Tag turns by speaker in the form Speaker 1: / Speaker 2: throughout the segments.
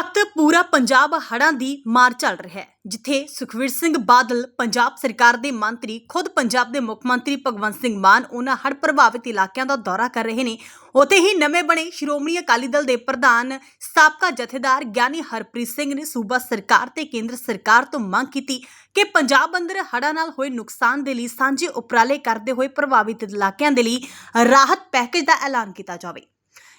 Speaker 1: ਵਕਤ ਪੂਰਾ ਪੰਜਾਬ ਹੜ੍ਹਾਂ ਦੀ ਮਾਰ ਚੱਲ ਰਿਹਾ ਹੈ, ਜਿੱਥੇ ਸੁਖਵੀਰ ਸਿੰਘ ਬਾਦਲ, ਪੰਜਾਬ ਸਰਕਾਰ ਦੇ ਮੰਤਰੀ, ਖੁਦ ਪੰਜਾਬ ਦੇ ਮੁੱਖ ਮੰਤਰੀ ਭਗਵੰਤ ਸਿੰਘ ਮਾਨ ਉਹਨਾਂ ਹੜ੍ਹ ਪ੍ਰਭਾਵਿਤ ਇਲਾਕਿਆਂ ਦਾ ਦੌਰਾ ਕਰ ਰਹੇ ਨੇ। ਉਤੇ ਹੀ ਨਵੇਂ ਬਣੇ ਸ਼੍ਰੋਮਣੀ ਅਕਾਲੀ ਦਲ ਦੇ ਪ੍ਰਧਾਨ, ਸਾਬਕਾ ਜਥੇਦਾਰ ਗਿਆਨੀ ਹਰਪ੍ਰੀਤ ਸਿੰਘ ਨੇ ਸੂਬਾ ਸਰਕਾਰ ਤੇ ਕੇਂਦਰ ਸਰਕਾਰ ਤੋਂ ਮੰਗ ਕੀਤੀ ਕਿ ਪੰਜਾਬ ਅੰਦਰ ਹੜ੍ਹਾਂ ਨਾਲ ਹੋਏ ਨੁਕਸਾਨ ਦੇ ਲਈ ਸਾਂਝੇ ਉਪਰਾਲੇ ਕਰਦੇ ਹੋਏ ਪ੍ਰਭਾਵਿਤ ਇਲਾਕਿਆਂ ਦੇ ਲਈ ਰਾਹਤ ਪੈਕੇਜ ਦਾ ਐਲਾਨ ਕੀਤਾ ਜਾਵੇ।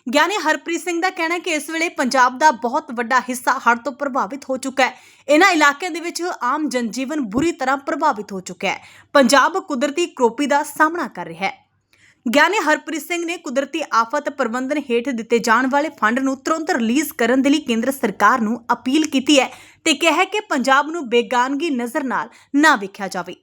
Speaker 1: ਗਿਆਨੀ ਹਰਪ੍ਰੀਤ ਸਿੰਘ ਦਾ ਕਹਿਣਾ ਹੈ ਕਿ ਇਸ ਵੇਲੇ ਪੰਜਾਬ ਦਾ ਬਹੁਤ ਵੱਡਾ ਹਿੱਸਾ ਹੜ੍ਹ ਤੋਂ ਪ੍ਰਭਾਵਿਤ ਹੋ ਚੁੱਕਾ ਹੈ। ਇਹਨਾਂ ਇਲਾਕਿਆਂ ਦੇ ਵਿੱਚ ਆਮ ਜਨਜੀਵਨ ਬੁਰੀ ਤਰ੍ਹਾਂ ਪ੍ਰਭਾਵਿਤ ਹੋ ਚੁੱਕਿਆ ਹੈ। ਪੰਜਾਬ ਕੁਦਰਤੀ ਕਰੋਪੀ ਦਾ ਸਾਹਮਣਾ ਕਰ ਰਿਹਾ ਹੈ। ਗਿਆਨੀ ਹਰਪ੍ਰੀਤ ਸਿੰਘ ਨੇ ਕੁਦਰਤੀ ਆਫਤ ਪ੍ਰਬੰਧਨ ਹੇਠ ਦਿੱਤੇ ਜਾਣ ਵਾਲੇ ਫੰਡ ਨੂੰ ਤੁਰੰਤ ਰਿਲੀਜ਼ ਕਰਨ ਦੇ ਲਈ ਕੇਂਦਰ ਸਰਕਾਰ ਨੂੰ ਅਪੀਲ ਕੀਤੀ ਹੈ ਤੇ ਕਿਹਾ ਹੈ ਕਿ ਪੰਜਾਬ ਨੂੰ ਬੇਗਾਨਗੀ ਨਜ਼ਰ ਨਾਲ ਨਾ ਵੇਖਿਆ ਜਾਵੇ।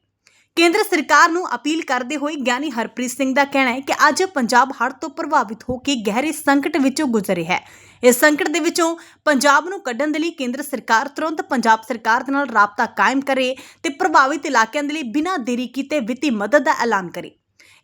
Speaker 1: ਕੇਂਦਰ ਸਰਕਾਰ ਨੂੰ ਅਪੀਲ ਕਰਦੇ ਹੋਏ ਗਿਆਨੀ ਹਰਪ੍ਰੀਤ ਸਿੰਘ ਦਾ ਕਹਿਣਾ ਹੈ ਕਿ ਅੱਜ ਪੰਜਾਬ ਹੜ੍ਹ ਤੋਂ ਪ੍ਰਭਾਵਿਤ ਹੋ ਕੇ ਗਹਿਰੇ ਸੰਕਟ ਵਿੱਚੋਂ ਗੁਜ਼ਰ ਰਿਹਾ ਹੈ। ਇਸ ਸੰਕਟ ਦੇ ਵਿੱਚੋਂ ਪੰਜਾਬ ਨੂੰ ਕੱਢਣ ਦੇ ਲਈ ਕੇਂਦਰ ਸਰਕਾਰ ਤੁਰੰਤ ਪੰਜਾਬ ਸਰਕਾਰ ਦੇ ਨਾਲ ਰਾਬਤਾ ਕਾਇਮ ਕਰੇ ਤੇ ਪ੍ਰਭਾਵਿਤ ਇਲਾਕਿਆਂ ਦੇ ਲਈ ਬਿਨਾਂ ਦੇਰੀ ਕੀਤੇ ਵਿੱਤੀ ਮਦਦ ਦਾ ਐਲਾਨ ਕਰੇ।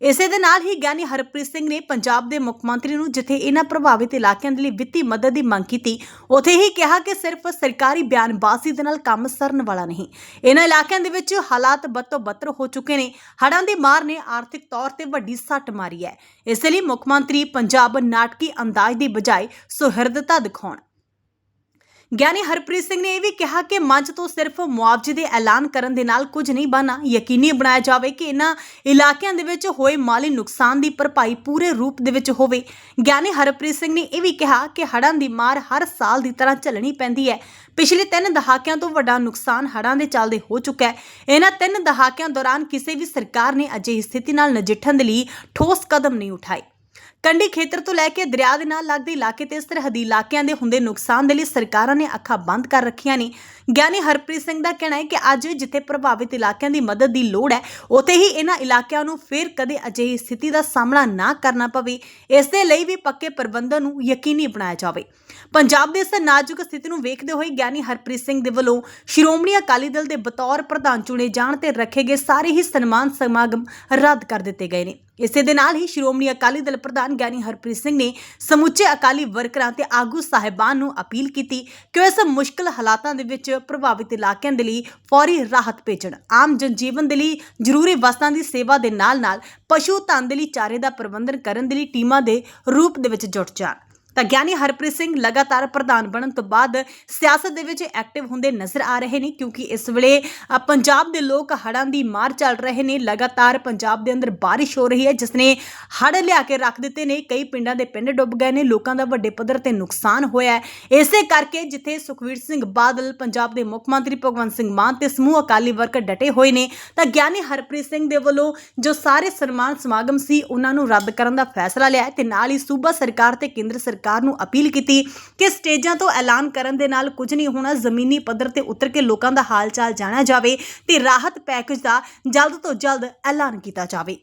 Speaker 1: ਇਸੇ ਦੇ ਨਾਲ ਹੀ ਗਿਆਨੀ ਹਰਪ੍ਰੀਤ ਸਿੰਘ ਨੇ ਪੰਜਾਬ ਦੇ ਮੁੱਖ ਮੰਤਰੀ ਨੂੰ ਜਿੱਥੇ ਇਹਨਾਂ ਪ੍ਰਭਾਵਿਤ ਇਲਾਕਿਆਂ ਦੇ ਲਈ ਵਿੱਤੀ ਮਦਦ ਦੀ ਮੰਗ ਕੀਤੀ, ਉਥੇ ਹੀ ਕਿਹਾ ਕਿ ਸਿਰਫ ਸਰਕਾਰੀ ਬਿਆਨਬਾਜ਼ੀ ਦੇ ਨਾਲ ਕੰਮ ਸਰਨ ਵਾਲਾ ਨਹੀਂ। ਇਹਨਾਂ ਇਲਾਕਿਆਂ ਦੇ ਵਿੱਚ ਹਾਲਾਤ ਬਤੋ ਬੱਤਰ ਹੋ ਚੁੱਕੇ ਨੇ। ਹੜ੍ਹਾਂ ਦੀ ਮਾਰ ਨੇ ਆਰਥਿਕ ਤੌਰ ਤੇ ਵੱਡੀ ਸੱਟ ਮਾਰੀ ਹੈ। ਇਸ ਲਈ ਮੁੱਖ ਮੰਤਰੀ ਪੰਜਾਬ ਨਾਟਕੀ ਅੰਦਾਜ਼ ਦੀ ਬਜਾਏ ਸੁਹਿਰਦਤਾ ਦਿਖਾਉਣ। ਗਿਆਨੀ ਹਰਪ੍ਰੀਤ ਸਿੰਘ ਨੇ ਇਹ ਵੀ ਕਿਹਾ ਕਿ ਮੰਚ ਤੋਂ ਸਿਰਫ ਮੁਆਵਜ਼ੇ ਦੇ ਐਲਾਨ ਕਰਨ ਦੇ ਨਾਲ ਕੁਝ ਨਹੀਂ ਬਣਾ ਯਕੀਨੀ ਬਣਾਇਆ ਜਾਵੇ ਕਿ ਇਹਨਾਂ ਇਲਾਕਿਆਂ ਦੇ ਵਿੱਚ ਹੋਏ ਮਾਲੀ ਨੁਕਸਾਨ ਦੀ ਭਰਪਾਈ ਪੂਰੇ ਰੂਪ ਦੇ ਵਿੱਚ ਹੋਵੇ। ਗਿਆਨੀ ਹਰਪ੍ਰੀਤ ਸਿੰਘ ਨੇ ਇਹ ਵੀ ਕਿਹਾ ਕਿ ਹੜ੍ਹਾਂ ਦੀ ਮਾਰ ਹਰ ਸਾਲ ਦੀ ਤਰ੍ਹਾਂ ਝੱਲਣੀ ਪੈਂਦੀ ਹੈ। ਪਿਛਲੇ ਤਿੰਨ ਦਹਾਕਿਆਂ ਤੋਂ ਵੱਡਾ ਨੁਕਸਾਨ ਹੜ੍ਹਾਂ ਦੇ ਚੱਲਦੇ ਹੋ ਚੁੱਕਾ ਹੈ। ਇਹਨਾਂ ਤਿੰਨ ਦਹਾਕਿਆਂ ਦੌਰਾਨ ਕਿਸੇ ਵੀ ਸਰਕਾਰ ਨੇ ਅਜਿਹੀ ਸਥਿਤੀ ਨਾਲ ਨਜਿੱਠਣ ਦੇ ਲਈ ਠੋਸ ਕਦਮ ਨਹੀਂ ਉਠਾਏ। ਕੰਢੀ ਖੇਤਰ ਤੋਂ ਲੈ ਕੇ ਦਰਿਆ ਦੇ ਨਾਲ ਲੱਗਦੇ ਇਲਾਕੇ ਤੇ ਸਰਹੱਦੀ ਇਲਾਕਿਆਂ ਦੇ ਹੁੰਦੇ ਨੁਕਸਾਨ ਦੇ ਲਈ ਸਰਕਾਰਾਂ ਨੇ ਅੱਖਾਂ ਬੰਦ ਕਰ ਰੱਖੀਆਂ ਨੇ। ਗਿਆਨੀ ਹਰਪ੍ਰੀਤ ਸਿੰਘ ਦਾ ਕਹਿਣਾ ਹੈ ਕਿ ਅੱਜ ਜਿੱਥੇ ਪ੍ਰਭਾਵਿਤ ਇਲਾਕਿਆਂ ਦੀ ਮਦਦ ਦੀ ਲੋੜ ਹੈ, ਉੱਥੇ ਹੀ ਇਹਨਾਂ ਇਲਾਕਿਆਂ ਨੂੰ ਫਿਰ ਕਦੇ ਅਜਿਹੀ ਸਥਿਤੀ ਦਾ ਸਾਹਮਣਾ ਨਾ ਕਰਨਾ ਪਵੇ। ਇਸ ਦੇ ਲਈ ਵੀ ਪੱਕੇ ਪ੍ਰਬੰਧਨ ਨੂੰ ਯਕੀਨੀ ਬਣਾਇਆ ਜਾਵੇ। ਪੰਜਾਬ ਦੇ ਇਸ ਨਾਜ਼ੁਕ ਸਥਿਤੀ ਨੂੰ ਵੇਖਦੇ ਹੋਏ ਗਿਆਨੀ ਹਰਪ੍ਰੀਤ ਸਿੰਘ ਦੇ ਵੱਲੋਂ ਸ਼੍ਰੋਮਣੀ ਅਕਾਲੀ ਦਲ ਦੇ ਬਤੌਰ ਪ੍ਰਧਾਨ ਚੁਣੇ ਜਾਣ ਤੇ ਰੱਖੇ ਗਏ ਸਾਰੇ ਹੀ ਸਨਮਾਨ ਸਮਾਗਮ ਰੱਦ ਕਰ ਦਿੱਤੇ ਗਏ ਨੇ। ਇਸੇ ਦੇ ਨਾਲ ਹੀ ਸ਼੍ਰੋਮਣੀ ਅਕਾਲੀ ਦਲ ਪ੍ਰਧਾਨ ਗਿਆਨੀ ਹਰਪ੍ਰੀਤ ਸਿੰਘ ਨੇ ਸਮੁੱਚੇ ਅਕਾਲੀ ਵਰਕਰਾਂ ਤੇ ਆਗੂ ਸਾਹਿਬਾਨ ਨੂੰ ਅਪੀਲ ਕੀਤੀ ਕਿ ਉਹ ਇਸ ਮੁਸ਼ਕਲ ਹਾਲਾਤਾਂ ਦੇ ਵਿੱਚ ਪ੍ਰਭਾਵਿਤ ਇਲਾਕਿਆਂ ਦੇ ਲਈ ਫੌਰੀ ਰਾਹਤ ਭੇਜਣ। ਆਮ ਜਨਜੀਵਨ ਦੇ ਲਈ ਜ਼ਰੂਰੀ ਵਸਤਾਂ ਦੀ ਸੇਵਾ ਦੇ ਨਾਲ-ਨਾਲ ਪਸ਼ੂ ਧਨ ਦੇ ਲਈ ਚਾਰੇ ਦਾ ਪ੍ਰਬੰਧਨ ਕਰਨ ਦੇ ਲਈ ਟੀਮਾਂ ਦੇ ਰੂਪ ਦੇ ਵਿੱਚ ਜੁਟ ਜਾਣ। ਤਾਂ ਗਿਆਨੀ ਹਰਪ੍ਰੀਤ ਸਿੰਘ ਲਗਾਤਾਰ ਪ੍ਰਧਾਨ ਬਣਨ ਤੋਂ ਬਾਅਦ ਸਿਆਸਤ ਦੇ ਵਿੱਚ ਐਕਟਿਵ ਹੁੰਦੇ ਨਜ਼ਰ ਆ ਰਹੇ ਨੇ, ਕਿਉਂਕਿ ਇਸ ਵੇਲੇ ਪੰਜਾਬ ਦੇ ਲੋਕ ਹੜ੍ਹਾਂ ਦੀ ਮਾਰ ਚੱਲ ਰਹੇ ਨੇ। ਲਗਾਤਾਰ ਪੰਜਾਬ ਦੇ ਅੰਦਰ ਬਾਰਿਸ਼ ਹੋ ਰਹੀ ਹੈ, ਜਿਸ ਨੇ ਹੜ੍ਹ ਲਿਆ ਕੇ ਰੱਖ ਦਿੱਤੇ ਨੇ। ਕਈ ਪਿੰਡਾਂ ਦੇ ਪਿੰਡ ਡੁੱਬ ਗਏ ਨੇ, ਲੋਕਾਂ ਦਾ ਵੱਡੇ ਪੱਧਰ ਤੇ ਨੁਕਸਾਨ ਹੋਇਆ ਹੈ। ਇਸੇ ਕਰਕੇ ਜਿੱਥੇ ਸੁਖਵੀਰ ਸਿੰਘ ਬਾਦਲ, ਪੰਜਾਬ ਦੇ ਮੁੱਖ ਮੰਤਰੀ ਭਗਵੰਤ ਸਿੰਘ ਮਾਨ ਤੇ ਸਮੂਹ ਅਕਾਲੀ ਵਰਕਰ ਡਟੇ ਹੋਏ ਨੇ, ਤਾਂ ਗਿਆਨੀ ਹਰਪ੍ਰੀਤ ਸਿੰਘ ਦੇ ਵੱਲੋਂ ਜੋ ਸਾਰੇ ਸਨਮਾਨ ਸਮਾਗਮ ਸੀ, ਉਹਨਾਂ ਨੂੰ ਰੱਦ ਕਰਨ ਦਾ ਫੈਸਲਾ ਲਿਆ ਹੈ ਤੇ ਨਾਲ ਹੀ ਸੂਬਾ ਸਰਕਾਰ ਤੇ ਕੇਂਦਰ ਸਰਕਾਰ ਸਰਕਾਰ ਨੂੰ ਅਪੀਲ ਕੀਤੀ ਕਿ ਸਟੇਜਾਂ ਤੋਂ ਐਲਾਨ ਕਰਨ ਦੇ ਨਾਲ ਕੁਝ ਨਹੀਂ ਹੋਣਾ, ਜ਼ਮੀਨੀ ਪੱਧਰ ਤੇ ਉਤਰ ਕੇ ਲੋਕਾਂ ਦਾ ਹਾਲ ਚਾਲ ਜਾਣਿਆ ਜਾਵੇ ਤੇ ਰਾਹਤ ਪੈਕੇਜ ਦਾ ਜਲਦ ਤੋਂ ਜਲਦ ਐਲਾਨ ਕੀਤਾ ਜਾਵੇ।